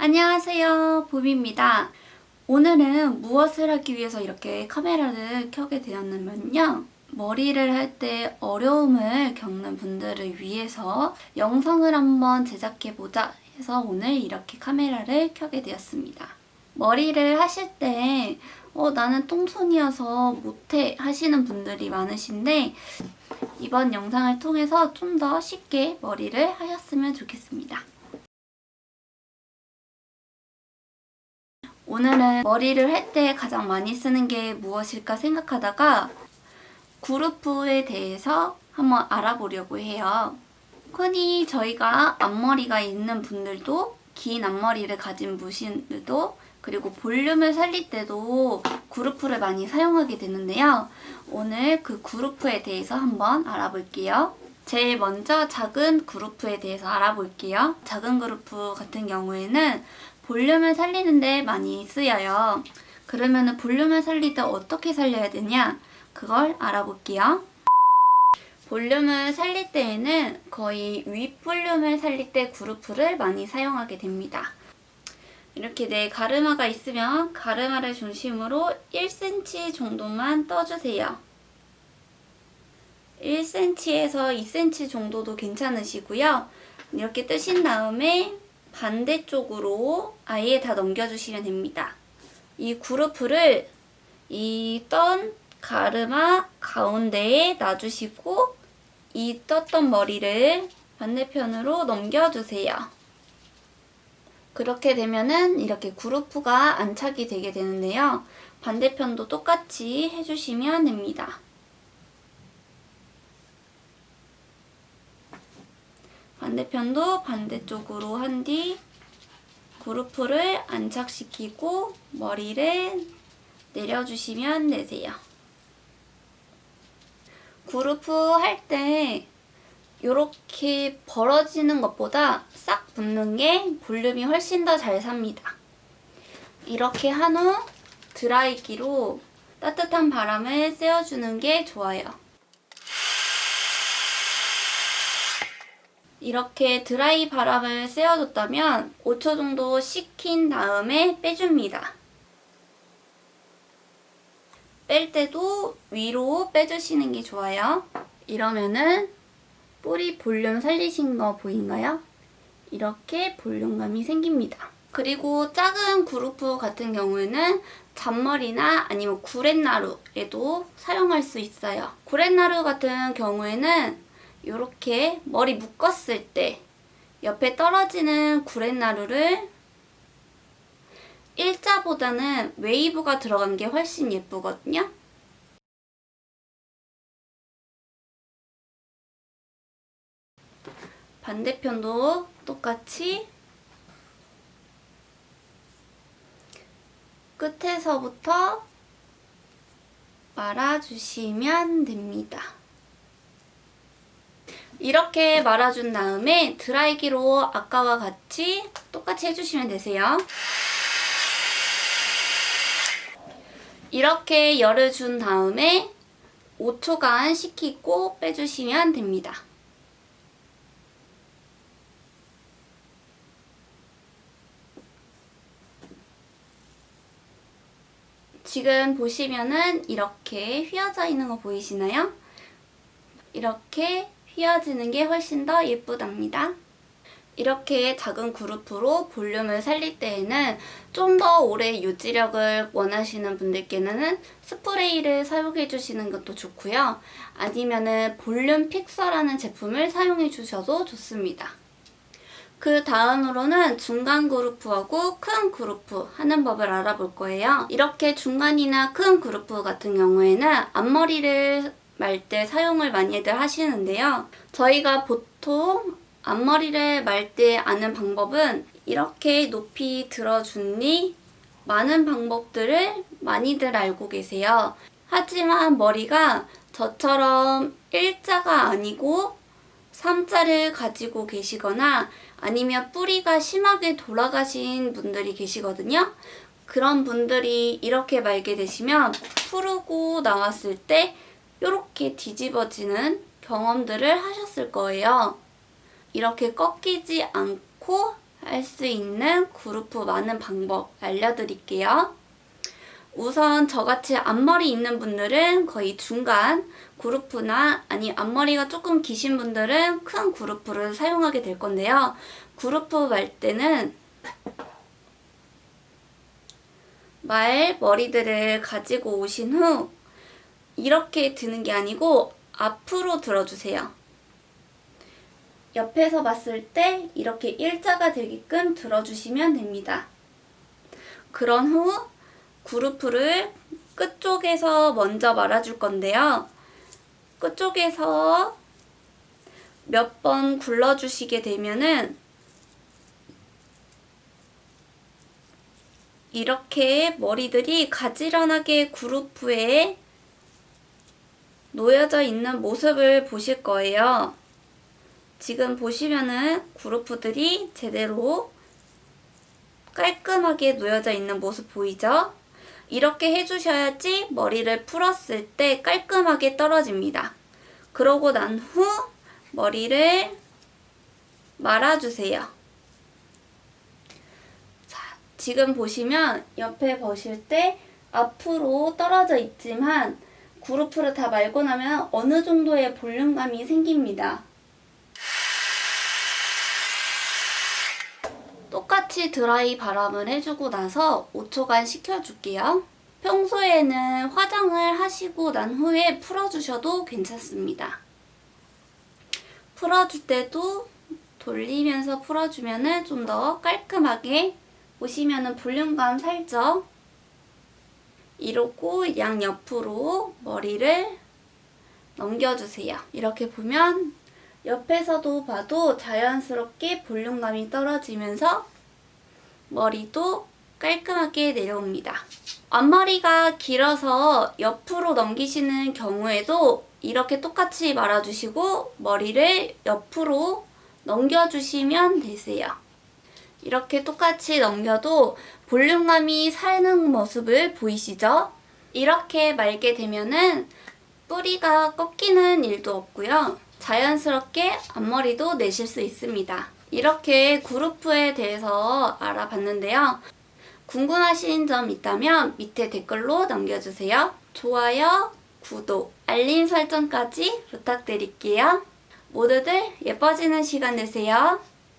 안녕하세요. 봄입니다. 오늘은 무엇을 하기 위해서 이렇게 카메라를 켜게 되었냐면요. 머리를 할 때 어려움을 겪는 분들을 위해서 영상을 한번 제작해보자 해서 오늘 이렇게 카메라를 켜게 되었습니다. 머리를 하실 때 어, 나는 똥손이어서 못해 하시는 분들이 많으신데 이번 영상을 통해서 좀 더 쉽게 머리를 하셨으면 좋겠습니다. 오늘은 머리를 할 때 가장 많이 쓰는 게 무엇일까 생각하다가 그루프에 대해서 한번 알아보려고 해요. 흔히 저희가 앞머리가 있는 분들도 긴 앞머리를 가진 분들도 그리고 볼륨을 살릴 때도 그루프를 많이 사용하게 되는데요. 오늘 그 그루프에 대해서 한번 알아볼게요. 제일 먼저 작은 그루프에 대해서 알아볼게요. 작은 그루프 같은 경우에는 볼륨을 살리는데 많이 쓰여요. 그러면 볼륨을 살릴 때 어떻게 살려야 되냐? 그걸 알아볼게요. 볼륨을 살릴 때에는 거의 윗볼륨을 살릴 때 그루프를 많이 사용하게 됩니다. 이렇게 내 가르마가 있으면 가르마를 중심으로 1cm 정도만 떠주세요. 1cm에서 2cm 정도도 괜찮으시고요. 이렇게 뜨신 다음에 반대쪽으로 아예 다 넘겨주시면 됩니다. 이 그루프를 이 떤 가르마 가운데에 놔주시고 이 떴던 머리를 반대편으로 넘겨주세요. 그렇게 되면은 이렇게 그루프가 안착이 되게 되는데요. 반대편도 똑같이 해주시면 됩니다. 반대편도 반대쪽으로 한뒤 그루프를 안착시키고 머리를 내려주시면 되세요. 그루프 할 때 이렇게 벌어지는 것보다 싹 붙는 게 볼륨이 훨씬 더 잘 삽니다. 이렇게 한 후 드라이기로 따뜻한 바람을 쐬어주는 게 좋아요. 이렇게 드라이 바람을 쐬어줬다면 5초 정도 식힌 다음에 빼줍니다. 뺄 때도 위로 빼주시는 게 좋아요. 이러면은 뿌리 볼륨 살리신 거 보이나요? 이렇게 볼륨감이 생깁니다. 그리고 작은 그루프 같은 경우에는 잔머리나 아니면 구렛나루에도 사용할 수 있어요. 구렛나루 같은 경우에는 이렇게 머리 묶었을 때 옆에 떨어지는 구렛나루를 일자보다는 웨이브가 들어간 게 훨씬 예쁘거든요. 반대편도 똑같이 끝에서부터 말아주시면 됩니다. 이렇게 말아준 다음에 드라이기로 아까와 같이 똑같이 해주시면 되세요. 이렇게 열을 준 다음에 5초간 식히고 빼주시면 됩니다. 지금 보시면은 이렇게 휘어져 있는 거 보이시나요? 이렇게 휘어지는 게 훨씬 더 예쁘답니다. 이렇게 작은 그루프로 볼륨을 살릴 때에는 좀 더 오래 유지력을 원하시는 분들께는 스프레이를 사용해 주시는 것도 좋고요. 아니면은 볼륨 픽서라는 제품을 사용해 주셔도 좋습니다. 그 다음으로는 중간 그루프하고 큰 그루프 하는 법을 알아볼 거예요. 이렇게 중간이나 큰 그루프 같은 경우에는 앞머리를 말 때 사용을 많이들 하시는데요. 저희가 보통 앞머리를 말 때 아는 방법은 이렇게 높이 들어준 뒤 많은 방법들을 많이들 알고 계세요. 하지만 머리가 저처럼 일자가 아니고 3자를 가지고 계시거나 아니면 뿌리가 심하게 돌아가신 분들이 계시거든요. 그런 분들이 이렇게 말게 되시면 푸르고 나왔을 때 이렇게 뒤집어지는 경험들을 하셨을 거예요. 이렇게 꺾이지 않고 할 수 있는 그루프 많은 방법 알려드릴게요. 우선 저같이 앞머리 있는 분들은 거의 중간 그루프나 아니 앞머리가 조금 기신 분들은 큰 그루프를 사용하게 될 건데요. 그루프 말 때는 말 머리들을 가지고 오신 후 이렇게 드는 게 아니고 앞으로 들어주세요. 옆에서 봤을 때 이렇게 일자가 되게끔 들어주시면 됩니다. 그런 후 그루프를 끝쪽에서 먼저 말아줄 건데요. 끝쪽에서 몇 번 굴러주시게 되면은 이렇게 머리들이 가지런하게 그루프에 놓여져 있는 모습을 보실 거예요. 지금 보시면은 그루프들이 제대로 깔끔하게 놓여져 있는 모습 보이죠? 이렇게 해주셔야지 머리를 풀었을 때 깔끔하게 떨어집니다. 그러고 난 후 머리를 말아주세요. 자, 지금 보시면 옆에 보실 때 앞으로 떨어져 있지만 그루프를 다 말고 나면 어느 정도의 볼륨감이 생깁니다. 똑같이 드라이 바람을 해주고 나서 5초간 식혀줄게요. 평소에는 화장을 하시고 난 후에 풀어주셔도 괜찮습니다. 풀어줄 때도 돌리면서 풀어주면 좀 더 깔끔하게 보시면은 볼륨감 살죠? 이러고 양옆으로 머리를 넘겨주세요. 이렇게 보면 옆에서도 봐도 자연스럽게 볼륨감이 떨어지면서 머리도 깔끔하게 내려옵니다. 앞머리가 길어서 옆으로 넘기시는 경우에도 이렇게 똑같이 말아주시고 머리를 옆으로 넘겨주시면 되세요. 이렇게 똑같이 넘겨도 볼륨감이 사는 모습을 보이시죠? 이렇게 말게 되면은 뿌리가 꺾이는 일도 없고요. 자연스럽게 앞머리도 내실 수 있습니다. 이렇게 그루프에 대해서 알아봤는데요. 궁금하신 점 있다면 밑에 댓글로 남겨주세요. 좋아요, 구독, 알림 설정까지 부탁드릴게요. 모두들 예뻐지는 시간 되세요.